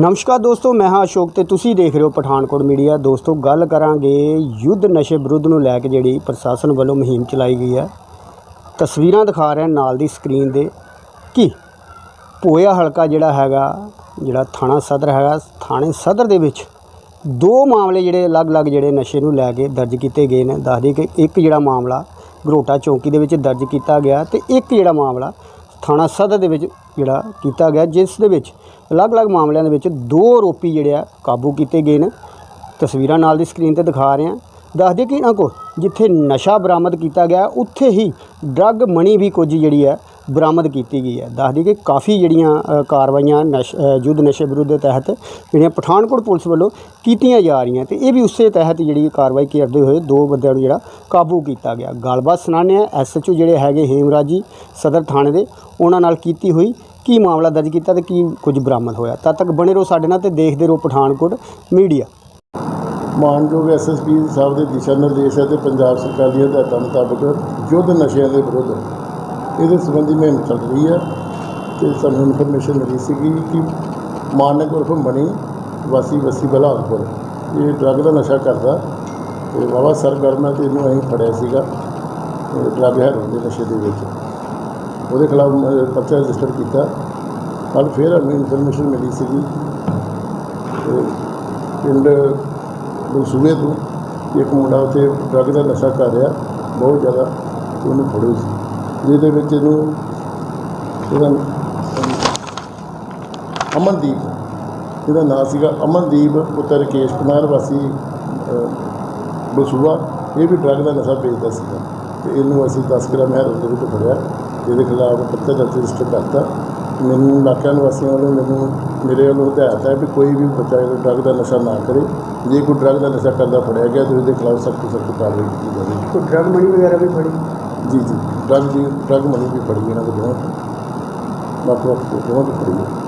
ਨਮਸਕਾਰ ਦੋਸਤੋ, ਮੈਂ ਹਾਂ ਅਸ਼ੋਕ ਤੇ ਤੁਸੀਂ ਦੇਖ ਰਹੇ ਹੋ ਪਠਾਨਕੋਟ ਮੀਡੀਆ। ਦੋਸਤੋ, ਗੱਲ ਕਰਾਂਗੇ ਯੁੱਧ ਨਸ਼ੇ ਵਿਰੁੱਧ ਨੂੰ ਲੈ ਕੇ ਜਿਹੜੀ ਪ੍ਰਸ਼ਾਸਨ ਵੱਲੋਂ ਮੁਹਿੰਮ ਚਲਾਈ ਗਈ ਹੈ। ਤਸਵੀਰਾਂ ਦਿਖਾ ਰਹੇ ਨਾਲ ਦੀ ਸਕਰੀਨ ਦੇ ਕਿ ਪੋਇਆ ਹਲਕਾ ਜਿਹੜਾ ਹੈਗਾ, ਜਿਹੜਾ ਥਾਣਾ ਸਦਰ ਹੈਗਾ, ਥਾਣੇ ਸਦਰ ਦੇ ਵਿੱਚ ਦੋ ਮਾਮਲੇ ਜਿਹੜੇ ਅਲੱਗ-ਅਲੱਗ ਜਿਹੜੇ ਨਸ਼ੇ ਨੂੰ ਲੈ ਕੇ ਦਰਜ ਕੀਤੇ ਗਏ ਨੇ। ਦੱਸਦੇ ਕਿ ਇੱਕ ਜਿਹੜਾ ਮਾਮਲਾ ਗਰੋਟਾ ਚੌਂਕੀ ਦੇ ਵਿੱਚ ਦਰਜ ਕੀਤਾ ਗਿਆ ਤੇ ਇੱਕ ਜਿਹੜਾ ਮਾਮਲਾ ਥਾਣਾ ਸਦਰ ਦੇ ਵਿੱਚ ਜਿਹੜਾ ਕੀਤਾ ਗਿਆ, ਜਿਸ ਦੇ ਵਿੱਚ ਅਲੱਗ-ਅਲੱਗ ਮਾਮਲਿਆਂ ਦੇ ਵਿੱਚ ਦੋ ਆਰੋਪੀ ਜਿਹੜੇ ਆ ਕਾਬੂ ਕੀਤੇ ਗਏ ਨੇ। ਤਸਵੀਰਾਂ ਨਾਲ ਦੀ ਸਕਰੀਨ ਤੇ ਦਿਖਾ ਰਹੇ ਹਾਂ। ਦੱਸ ਦਈਏ ਕਿ ਇਹਨਾਂ ਕੋਲ ਜਿੱਥੇ ਨਸ਼ਾ ਬਰਾਮਦ ਕੀਤਾ ਗਿਆ, ਉੱਥੇ ਹੀ ਡਰੱਗ ਮਣੀ ਵੀ ਕੁਝ ਜਿਹੜੀ ਹੈ ਬਰਾਮਦ ਕੀਤੀ ਗਈ ਹੈ। ਦੱਸ ਦਈਏ ਕਿ ਕਾਫੀ ਜਿਹੜੀਆਂ ਕਾਰਵਾਈਆਂ ਨਸ਼ ਯੁੱਧ ਨਸ਼ੇ ਵਿਰੁੱਧ ਦੇ ਤਹਿਤ ਜਿਹੜੀਆਂ ਪਠਾਨਕੋਟ ਪੁਲਿਸ ਵੱਲੋਂ ਕੀਤੀਆਂ ਜਾ ਰਹੀਆਂ ਤੇ ਇਹ ਵੀ ਉਸੇ ਤਹਿਤ ਜਿਹੜੀ ਕਾਰਵਾਈ ਕਰਦੇ ਹੋਏ ਦੋ ਬੰਦਿਆਂ ਨੂੰ ਜਿਹੜਾ ਕਾਬੂ ਕੀਤਾ ਗਿਆ। ਗੱਲਬਾਤ ਸੁਣਾਉਂਦੇ ਆ ਐਸਐਚਓ ਜਿਹੜੇ ਹੈਗੇ ਹੇਮਰਾਜ ਜੀ ਸਦਰ ਥਾਣੇ ਦੇ ਉਹਨਾਂ ਨਾਲ ਕੀਤੀ ਹੋਈ, ਕੀ ਮਾਮਲਾ ਦਰਜ ਕੀਤਾ ਤੇ ਕੀ ਕੁਝ ਬਰਾਮਦ ਹੋਇਆ? ਤਦ ਤੱਕ ਬਣੇ ਰਹੋ ਸਾਡੇ ਨਾਲ ਤੇ ਦੇਖਦੇ ਰਹੋ ਪਠਾਨਕੋਟ ਮੀਡੀਆ। ਮਾਨਯੋਗ ਐਸਐਸਪੀ ਸਾਹਿਬ ਦੇ ਦਿਸ਼ਾ ਨਿਰਦੇਸ਼ ਹੈ ਤੇ ਪੰਜਾਬ ਸਰਕਾਰ ਦੀਆਂ ਹਦਾਇਤਾਂ ਮੁਤਾਬਕ ਯੁੱਧ ਨਸ਼ਿਆਂ ਦੇ ਵਿਰੁੱਧ ਇਹਦੇ ਸੰਬੰਧੀ ਮੁਹਿੰਮ ਚੱਲ ਰਹੀ ਹੈ ਤੇ ਸਾਨੂੰ ਇਨਫੋਰਮੇਸ਼ਨ ਮਿਲੀ ਸੀਗੀ ਕਿ ਮਾਨਕ ਉਰਫ ਮਣੀ ਵਾਸੀ ਵਸੀ ਬਲਾਦਪੁਰ ਇਹ ਡਰੱਗ ਦਾ ਨਸ਼ਾ ਕਰਦਾ ਤੇ ਬਾਬਾ ਸਰਗਰਮ ਤੇ ਇਹਨੂੰ ਅਸੀਂ ਫੜਿਆ ਸੀਗਾ ਡਰੱਗ ਹੈਰੋਇਨ ਦੇ ਨਸ਼ੇ ਦੇ ਵਿੱਚ। ਉਹਦੇ ਖਿਲਾਫ ਪਰਚਾ ਰਜਿਸਟਰ ਕੀਤਾ। ਕੱਲ੍ਹ ਫਿਰ ਸਾਨੂੰ ਇਨਫੋਰਮੇਸ਼ਨ ਮਿਲੀ ਸੀਗੀ। ਪਿੰਡ ਮਨਸੂਬੇ ਤੋਂ ਇੱਕ ਮੁੰਡਾ ਉੱਥੇ ਡਰੱਗ ਦਾ ਨਸ਼ਾ ਕਰ ਰਿਹਾ, ਬਹੁਤ ਜ਼ਿਆਦਾ ਉਹਨੂੰ ਫੜੋ ਸੀ। ਜਿਹਦੇ ਵਿੱਚ ਇਹਨੂੰ ਇਹਦਾ ਅਮਨਦੀਪ, ਇਹਦਾ ਨਾਂ ਸੀਗਾ ਅਮਨਦੀਪ ਪੁੱਤਰ ਰਕੇਸ਼ ਕੁਮਾਰ, ਵਾਸੀ ਬਸੂਆ ਇਹ ਵੀ ਡਰੱਗ ਦਾ ਨਸ਼ਾ ਵੇਚਦਾ ਸੀਗਾ। ਤੇ ਇਹਨੂੰ ਅਸੀਂ 10 ਗ੍ਰਾਮ ਹੈਰੋਇਨ ਦੇ ਵਿੱਚ ਫੜਿਆ। ਇਹਦੇ ਖਿਲਾਫ ਪੱਤਰ ਦਰਜ ਰਜਿਸਟਰ ਕਰਤਾ। ਮੈਨੂੰ ਇਲਾਕਿਆਂ ਨਿਵਾਸੀਆਂ ਵੱਲੋਂ ਮੈਨੂੰ ਮੇਰੇ ਵੱਲੋਂ ਹਦਾਇਤ ਹੈ ਵੀ ਕੋਈ ਵੀ ਬੱਚਾ ਜਿਹੜਾ ਡਰੱਗ ਦਾ ਨਸ਼ਾ ਨਾ ਕਰੇ। ਜੇ ਕੋਈ ਡਰੱਗ ਦਾ ਨਸ਼ਾ ਕਰਦਾ ਫੜਿਆ ਗਿਆ ਤਾਂ ਉਹਦੇ ਖਿਲਾਫ ਸਖਤ ਤੋਂ ਸਖਤ ਕਾਰਵਾਈ ਕੀਤੀ ਜਾਵੇਗੀ ਕੋਈ ਡਰੱਗ ਮਣੀ ਵਗੈਰਾ ਵੀ ਫੜੀ? ਜੀ ਜੀ। ਡਰੱਗ ਦੀ ਡਰੱਗ ਮਨੀ ਵੀ ਫੜੀ ਇਹਨਾਂ ਤੋਂ। ਵੱਖ ਵੱਖ ਦੋਵਾਂ ਤੋਂ ਫੜੀ